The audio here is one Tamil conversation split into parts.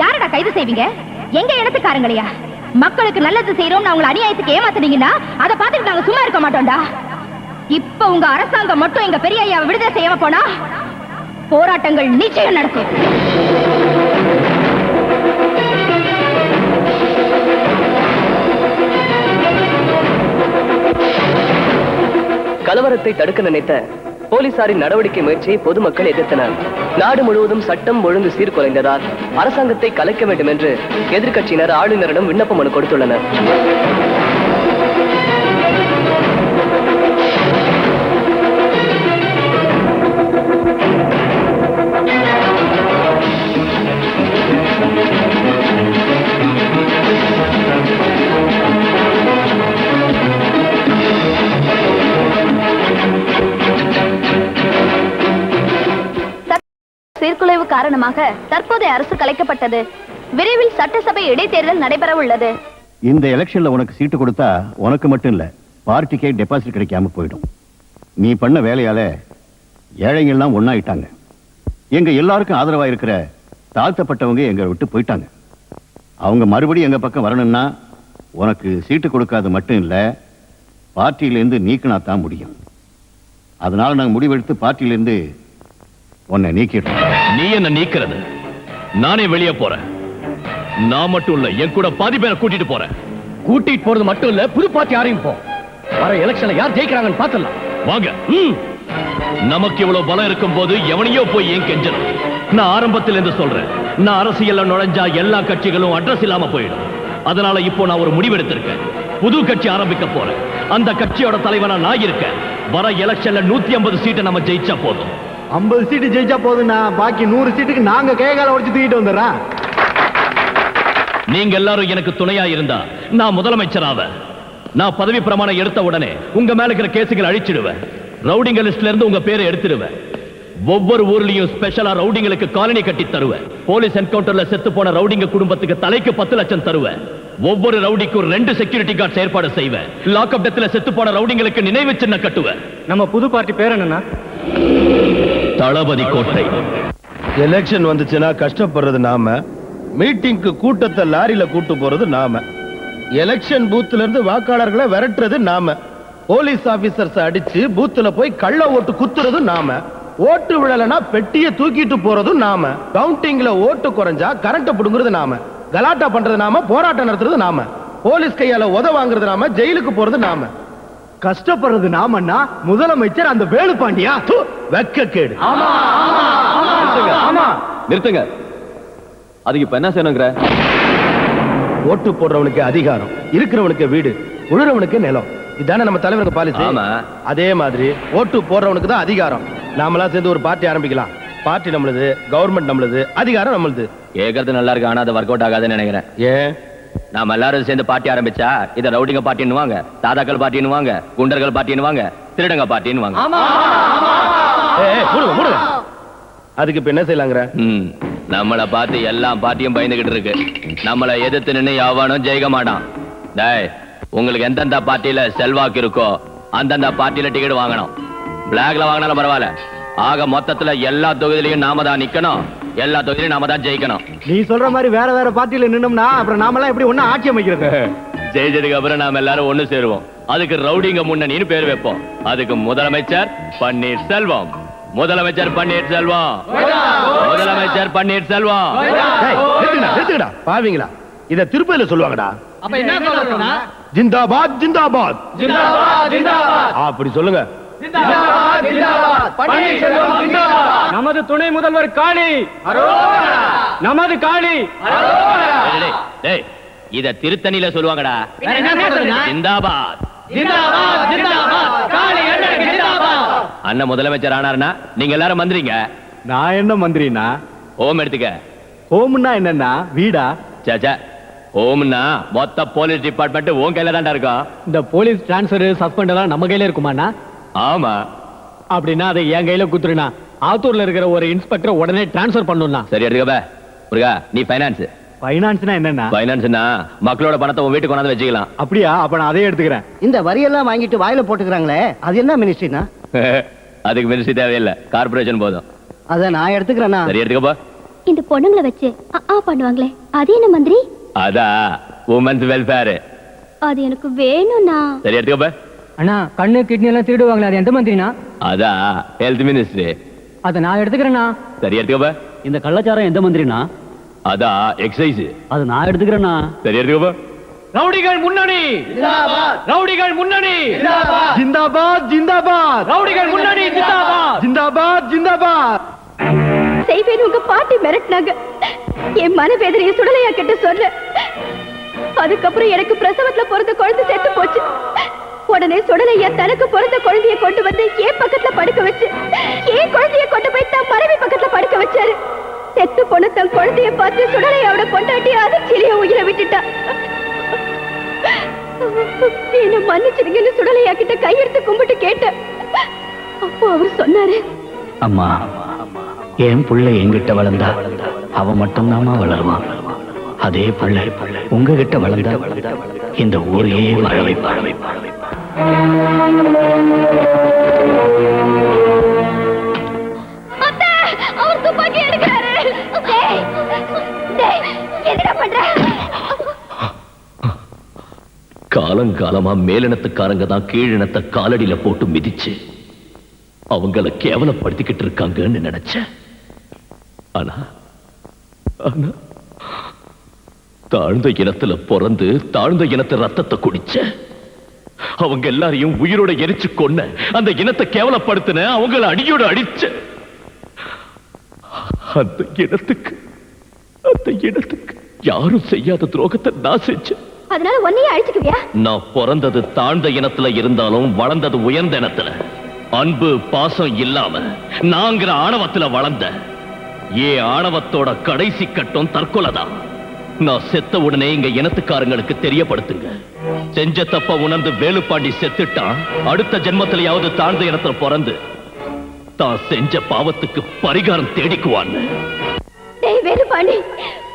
யாரடா கைது செய்வீங்க? எங்க இடத்துக்காரங்களையா மக்களுக்கு நல்லது செய்யறோம் அவங்கள அநியாயத்துக்கு ஏமாத்துனீங்கன்னா அதை பார்த்துட்டு நாங்க சும்மா இருக்க மாட்டோம்டா. இப்ப உங்க அரசாங்கம் மட்டும் எங்க பெரிய ஐயாவை விடுதலை செய்யாம போனா போராட்டங்கள் நிச்சயம் நடக்கும். கலவரத்தை தடுக்க நினைத்த போலீசாரின் நடவடிக்கை முயற்சியை பொதுமக்கள் எதிர்த்தனர். நாடு முழுவதும் சட்டம் ஒழுங்கு சீர்குலைந்ததால் அரசாங்கத்தை கலைக்க வேண்டும் என்று எதிர்க்கட்சியினர் ஆளுநரிடம் விண்ணப்ப மனு கொடுத்துள்ளனர். சீர்குலைவு காரணமாக தற்போதைய அரசு கலைக்கப்பட்டது. விரைவில் சட்டசபை இடைத்தேர்தல் நடைபெற உள்ளது இந்த எலெக்ஷன்ல உனக்கு சீட்டு கொடுத்தா உனக்கு மட்டும் இல்ல பார்ட்டிக்கே டெபாசிட் கிடைக்காம போயிடும். நீ பண்ண வேலையால ஏழைங்கள்லாம் ஒன்னாயிட்டாங்க எங்க எல்லாருக்கும் ஆதரவா இருக்கிற தாழ்த்தப்பட்டவங்க எங்க விட்டு போயிட்டாங்க. அவங்க மறுபடியும் எங்க பக்கம் வரணும்னா உனக்கு சீட்டு கொடுக்காது மட்டும் இல்ல பார்ட்டியிலேருந்து நீக்கினா தான் முடியும். அதனால நாங்கள் முடிவெடுத்து பார்ட்டியிலேருந்து உன்னை நீக்கிடுறோம் நீ என்ன நீக்கிறது? நானே வெளியே போறேன். நான் மட்டும் இல்ல என் கூட பாதி பேரை கூட்டிட்டு போறேன். கூட்டிட்டு போறது மட்டும் இல்ல புது பார்ட்டி ஆரம்பிப்போம் வர எலெக்ஷன்ல யார் ஜெயிக்கிறாங்கன்னு பாத்துடலாம் வாங்க. ம். நமக்கு இவ்வளவு பலம் இருக்கும் போது எவனையோ போய் ஏன் கெஞ்சணும்? நான் ஆரம்பத்தில் இருந்து சொல்றேன். நான் அரசியல்ல நுழைஞ்சா எல்லா கட்சிகளும் அட்ரஸ் இல்லாம போயிடும். அதனால இப்போ நான் ஒரு முடிவெடுத்திருக்கேன். புது கட்சி ஆரம்பிக்க போறேன். அந்த கட்சியோட தலைவனா நான் இருக்கேன். வர எலெக்ஷன்ல நூத்தி ஐம்பது சீட்டை நம்ம ஜெயிச்சா போதும். ஐம்பது சீட்டு ஜெயிச்சா போதும்னா பாக்கி நூறு சீட்டுக்கு நாங்க கை கால உடைச்சு தூக்கிட்டு வந்துடுறோம் நீங்க எல்லாரும் எனக்கு துணையா இருந்தா நான் முதலமைச்சராவ. நான் பதவி பிரமாணம் எடுத்த உடனே உங்க மேல இருக்கிற கேசுகளை அழிச்சிடுவேன். ரவுடிங்க லிஸ்ட்ல இருந்து உங்க பேரை எடுத்துடுவேன். ஒவ்வொரு ஊர்லயும் ஸ்பெஷலா ரவுடிங்களுக்கு காலனி கட்டி தருவேன். போலீஸ் என்கவுண்டர்ல செத்து போன ரவுடிங்க குடும்பத்துக்கு தலைக்கு பத்து லட்சம் தருவேன். ஒவ்வொரு ரவுடிக்கும் ரெண்டு செக்யூரிட்டி கார்டு ஏற்பாடு செய்வேன். லாக்அப் டெத்ல செத்து போன ரவுடிங்களுக்கு நினைவு சின்ன கட்டுவேன். நம்ம புது பார்ட்டி பேர் என்னன்னா தளபதி கோட்டை. எலெக்ஷன் வந்துச்சுன்னா கஷ்டப்படுறது நாம. மீட்டிங்க்கு கூட்டத்தை லாரியில கூட்டு போறது நாம. எலெக்ஷன் பூத்துல இருந்து வாக்காளர்களை விரட்டுறது நாம. போலீஸ் ஆபீசர்ஸ் அடிச்சு பூத்துல போய் கள்ள ஓட்டு குத்துறதும் நாம. ஓட்டு விழலைன்னா பெட்டியை தூக்கிட்டு போறதும் நாம. கவுண்டிங்ல ஓட்டு குறைஞ்சா கரண்ட புடுங்குறது நாம. கலாட்டா பண்றது நாம போராட்டம் நடத்துறது நாம. போலீஸ் கையால உத வாங்குறது நாம ஜெயிலுக்கு போறது நாம. கஷ்டப்படுறது நாமன்னா முதலமைச்சர் அந்த வேலுப்பாண்டியா து, வெட்கக்கேடு நிறுத்துங்க அதுக்கு இப்ப என்ன செய்யணுங்கிற? ஓட்டு போடுறவனுக்கு அதிகாரம் இருக்கிறவனுக்கு வீடு உழுறவனுக்கு நிலம். இதானே நம்ம தலைவருக்கு பாலிசி. அதே மாதிரி ஓட்டு போடுறவனுக்கு தான் அதிகாரம். நாமெல்லாம் சேர்ந்து ஒரு பார்ட்டி ஆரம்பிக்கலாம். பார்ட்டி நம்மளுது கவர்மெண்ட் நம்மளுது அதிகாரம் நம்மளுது. கேக்குறது நல்லா இருக்கு ஆனா அது ஒர்க் அவுட் ஆகாதுன்னு நினைக்கிறேன். ஏன்? நாம எல்லாரும் சேர்ந்து பார்ட்டி ஆரம்பிச்சா இத ரவுடிங்க பார்ட்டின்னு வாங்க தாதாக்கள் பார்ட்டின்னு வாங்க குண்டர்கள் பார்ட்டின்னு வாங்க திருடங்க பார்ட்டின்னு வாங்க. ஏய், ஏய், மூடுங்க மூடுங்க. அதுக்கு இப்ப என்ன செய்யலாங்கிற? நம்மள பார்த்து எல்லா பார்ட்டியும் பயந்துகிட்டு இருக்கு. நம்மள எதிர்த்து நின்னு எவனும் ஜெயிக்க மாட்டான். டேய் உங்களுக்கு எந்தெந்த பார்ட்டியில செல்வாக்கு இருக்கோ அந்தந்த பார்ட்டியில டிக்கெட் வாங்கணும். பிளாக்ல வாங்கினாலும் பரவாயில்ல. ஆக மொத்தத்துல எல்லா தொகுதியிலையும் நாம தான் நிக்கணும். எல்லா தொகுதியிலும் நாம தான் ஜெயிக்கணும். நீ சொல்ற மாதிரி வேற வேற பார்ட்டியில நின்னோம்னா அப்புறம் நாமெல்லாம் எப்படி ஒண்ணு ஆட்சி அமைக்கிறது? ஜெயிச்சதுக்கு அப்புறம் நாம எல்லாரும் ஒண்ணு சேருவோம். அதுக்கு ரவுடிங்க முன்னணின்னு பேர் வைப்போம். அதுக்கு முதலமைச்சர் பன்னீர் செல்வம் முதலமைச்சர் பன்னீர் செல்வம் முதலமைச்சர் பன்னீர் செல்வம் பாவீங்களா? இத திருப்பதியில சொல்லுவாங்கடா. அப்ப என்ன சொல்றதுன்னா? ஜிந்தாபாத் ஜிந்தாபாத். அப்படி சொல்லுங்க. நமது துணை முதல்வர் காளி. நமது காளி. இத திருத்தணியில சொல்லுவாங்கடா. ஜிந்தாபாத். அண்ணன் முதலமைச்சர் ஆனாருன்னா நீங்க எல்லாரும் மந்திரிங்க. நான் என்ன மந்திரினா ஓம் எடுத்துக்க. ஹோம்னா என்னன்னா? வீடா? சேச்சா ஓம்னா மொத்த போலீஸ் டிபார்ட்மெண்ட் உன் கையில தான்டா இருக்கும். இந்த போலீஸ் டிரான்ஸ்பர் சஸ்பெண்ட் எல்லாம் நம்ம கையில இருக்குமாண்ணா? ஆமா. அப்படின்னா அதை என் கையில குத்துருனா ஆத்தூர்ல இருக்கிற ஒரு இன்ஸ்பெக்டர் உடனே டிரான்ஸ்பர் பண்ணணும்னா சரி எடுத்துக்க பே. முருகா நீ பைனான்ஸ் பைனான்ஸ்னா என்னன்னா பைனான்ஸ்னா மக்களோட பணத்தை உன் வீட்டுக்கு கொண்டாந்து வச்சுக்கலாம். அப்படியா? அப்ப நான் அதையே எடுத்துக்கிறேன். இந்த வரியெல்லாம் வாங்கிட்டு வாயில போட்டுக்கிறாங்களே அது என்ன மினிஸ்ட்ரினா அதுக்கு மினிஸ்ட்ரி தேவையில்லை. கார்பரேஷன் போதும். அத நான் எடுத்துக்கிறேன்னா சரி எடுத்துக்கப்பா. இந்த பொண்ணுங்களை வச்சு ஆ பண்ணுவாங்களே அது என்ன மந்திரி? அதான் உமன்ஸ் வெல்ஃபேர் அது எனக்கு வேணும்னா சரி எடுத்துக்கோ பா. அண்ணா கண்ணு கிட்னி எல்லாம் திருடுவாங்களே அது எந்த மந்திரினா அதான் ஹெல்த் மினிஸ்டர் அதை நான் எடுத்துக்கிறேண்ணா. சரி எடுத்துக்கோ பா. இந்த கள்ளச்சாரம் எந்த மந்திரினா அதான் எக்ஸசைஸ் அது நான் எடுத்துக்கிறேன்னா சரி எடுத்துக்கோ பா. ரவுடிகள் முன்னணி! ரவுடிகள் முன்னணி! ஜிந்தாபாத். ஜிந்தாபாத் ரவுடிகள் முன்னணி ஜிந்தாபாத். ஜிந்தாபாத் ஜிந்தாபாத். செய்வேன் உங்க பாட்டி மிரட்டினாங்க. என் மனவேதனையை சுடலையா கிட்ட சொன்ன அதுக்கப்புறம் எனக்கு பிரசவத்துல பிறந்த குழந்தை செத்து போச்சு. உடனே சுடலையா தனக்கு பிறந்த குழந்தைய கொண்டு வந்து என் பக்கத்துல படுக்க வச்சு? என் குழந்தைய கொண்டு போய் தான் மனைவி பக்கத்துல படுக்க வச்சாரு? செத்து போன தன் குழந்தைய பார்த்து சுடலையாவோட கொண்டாட்டி அதிர்ச்சியிலேயே உயிரை விட்டுட்டா. என்ன மன்னிச்சிருங்கன்னு சுடலையா கிட்ட கையெடுத்து கும்பிட்டு கேட்டேன். அப்போ அவர் சொன்னாரு அம்மா என் புள்ள என்கிட்ட வளர்ந்தா அவ மட்டும்தாம்மா வளருவான். அதே புள்ள உங்ககிட்ட வளர்ந்தா இந்த ஊரையே வாழ வைப்பாழ வைப்பாழ காலங்காலமா மேலினத்துக்காரங்க தான் கீழினத்தை காலடியில போட்டு மிதிச்சு அவங்கள கேவலப்படுத்திக்கிட்டு இருக்காங்கன்னு நினைச்சேன் ஆனா ஆனா தாழ்ந்த இனத்துல பிறந்து தாழ்ந்த இனத்து ரத்தத்தை குடிச்ச. அவங்க எல்லாரையும் உயிரோட எரிச்சு கொன்ன அந்த இனத்தை கேவலப்படுத்தின அவங்கள அடியோட அடிச்ச. அந்த இனத்துக்கு அந்த இனத்துக்கு யாரும் செய்யாத துரோகத்தை நான் செஞ்சேன். அதனால உன்னையே அழிச்சுக்குவியா நான் பிறந்தது தாழ்ந்த இனத்துல இருந்தாலும் வளர்ந்தது உயர்ந்த இனத்துல. அன்பு பாசம் இல்லாம நாங்கிற ஆணவத்துல வளர்ந்த. ஏ ஆணவத்தோட கடைசி கட்டம் தற்கொலைதான். நான் செத்த உடனே இங்க இனத்துக்காரங்களுக்கு தெரியப்படுத்துங்க. செஞ்ச தப்ப உணர்ந்து வேலுப்பாண்டி செத்துட்டான். அடுத்த ஜென்மத்திலேயாவது தாழ்ந்த இனத்துல பிறந்து தான் செஞ்ச பாவத்துக்கு பரிகாரம் தேடிக்குவான்னு வேலுப்பாண்டி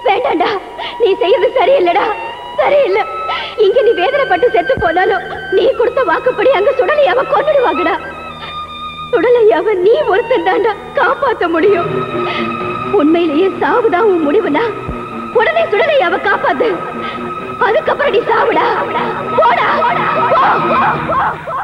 வேண்டாண்டா. நீ செய்யறது சரியில்லடா. சரியில்லை. இங்க நீ வேதனைப்பட்டு செத்து போனாலும் நீ கொடுத்த வாக்குப்படி அங்க சுடலையாவ கொண்டுடுவாங்கடா சுடலையாவ நீ ஒருத்தன் தாண்டா காப்பாத்த முடியும். உண்மையிலேயே சாவுதான் உன் முடிவுனா உடனே சுடலையாவ காப்பாத்து. அதுக்கப்புறம் நீ சாவிடா. போடா. போ,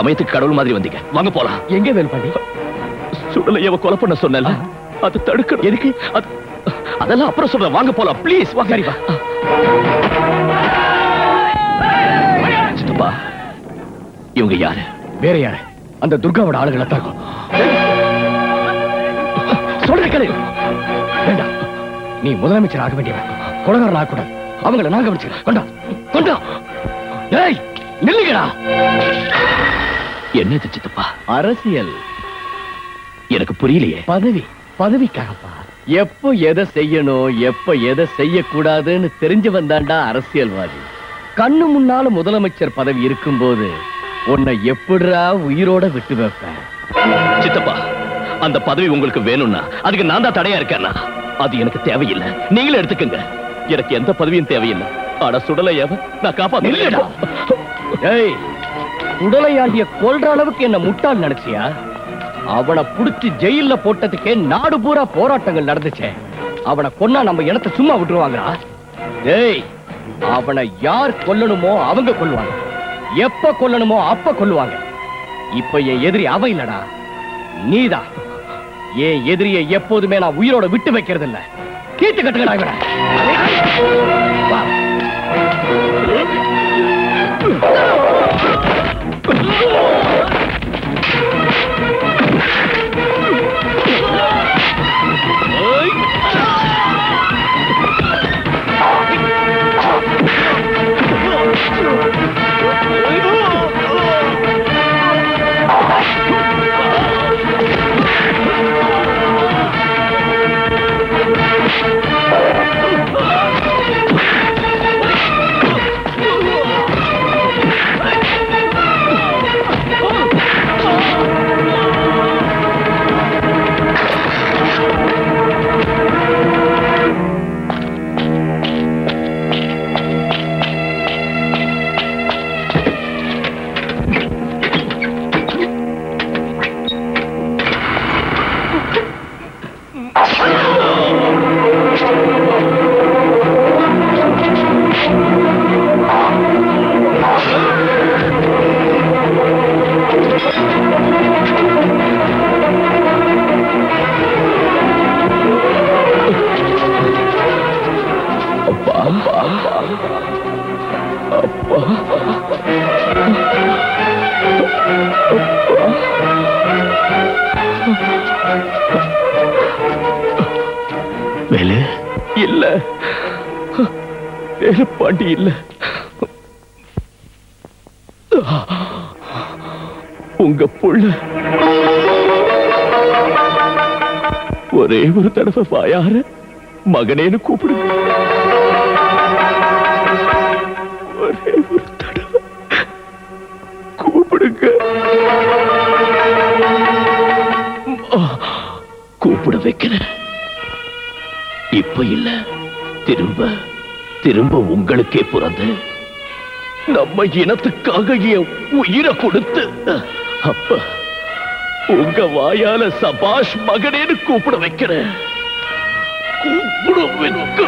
சமயத்துக்கு கடவுள் மாதிரி வந்தீங்க. வாங்க போலாம். எங்க வேலுப்பாண்டி சுடலையவ கொலை பண்ண சொன்னல அது தடுக்கணும். எதுக்கு? அது அதெல்லாம் அப்புறம் சொல்றேன். வாங்க போலாம். ப்ளீஸ் வாங்க. சித்தப்பா இவங்க யாரு? வேற யாரு? அந்த துர்காவோட ஆளுகளை தான். சொல்ற கேளு. வேண்டாம் நீ முதலமைச்சர் ஆக வேண்டியவன். கொலகாரன் ஆகக்கூடாது அவங்கள நான் கவனிச்சுக்கிறேன். கொண்டா. கொண்டா. ஏய் நில்லுங்கடா. என்னது சித்தப்பா? அரசியல். எனக்கு புரியலையே. பதவி பதவிக்காகப்பா. எப்போ எதை செய்யணும் எப்ப எதை செய்யக்கூடாதுன்னு தெரிஞ்சு வந்தாண்டா அரசியல்வாதி. கண்ணு முன்னால முதலமைச்சர் பதவி இருக்கும்போது உன்னை எப்படிடா உயிரோட விட்டு வைப்பேன்? சித்தப்பா அந்த பதவி உங்களுக்கு வேணும்னா அதுக்கு நான் தான் தடையா இருக்கேன்னா அது எனக்கு தேவையில்லை. நீங்களே எடுத்துக்கங்க. எனக்கு எந்த பதவியும் தேவையில்லை. ஆனா சுடலையாவ நான். காப்பாத்த ஏய் உடலையாண்டிய கொல்ற அளவுக்கு என்ன முட்டாள் நினைச்சியா? அவனை புடிச்சு ஜெயில்ல போட்டதுக்கே நாடு பூரா போராட்டங்கள் நடந்துச்சே. அவனை கொன்னா நம்ம இடத்தை சும்மா விட்டுருவாங்களா? டேய் அவனை யார் கொல்லணுமோ அவங்க கொல்லுவாங்க. எப்ப கொல்லணுமோ அப்ப கொல்லுவாங்க. இப்ப என் எதிரி அவன் இல்லடா. நீதான் என் எதிரியை எப்போதுமே நான் உயிரோட விட்டு வைக்கிறது இல்ல கீட்டு கட்டுக்கடா இவனை. வேலு. இல்ல. வேலு பாண்டி இல்ல. உங்க புள்ள. ஒரே ஒரு தடவை வாயார மகனேன்னு கூப்பிடுங்க. ஒரே ஒரு தடவை கூப்பிடுங்க. கூப்பிட வைக்கிறேன். இப்ப இல்ல திரும்ப திரும்ப உங்களுக்கே பிறந்து நம்ம இனத்துக்காக என் உயிரை கொடுத்து அப்ப உங்க வாயால சபாஷ் மகனேன்னு கூப்பிட வைக்கிறேன். கூப்பிட வைக்க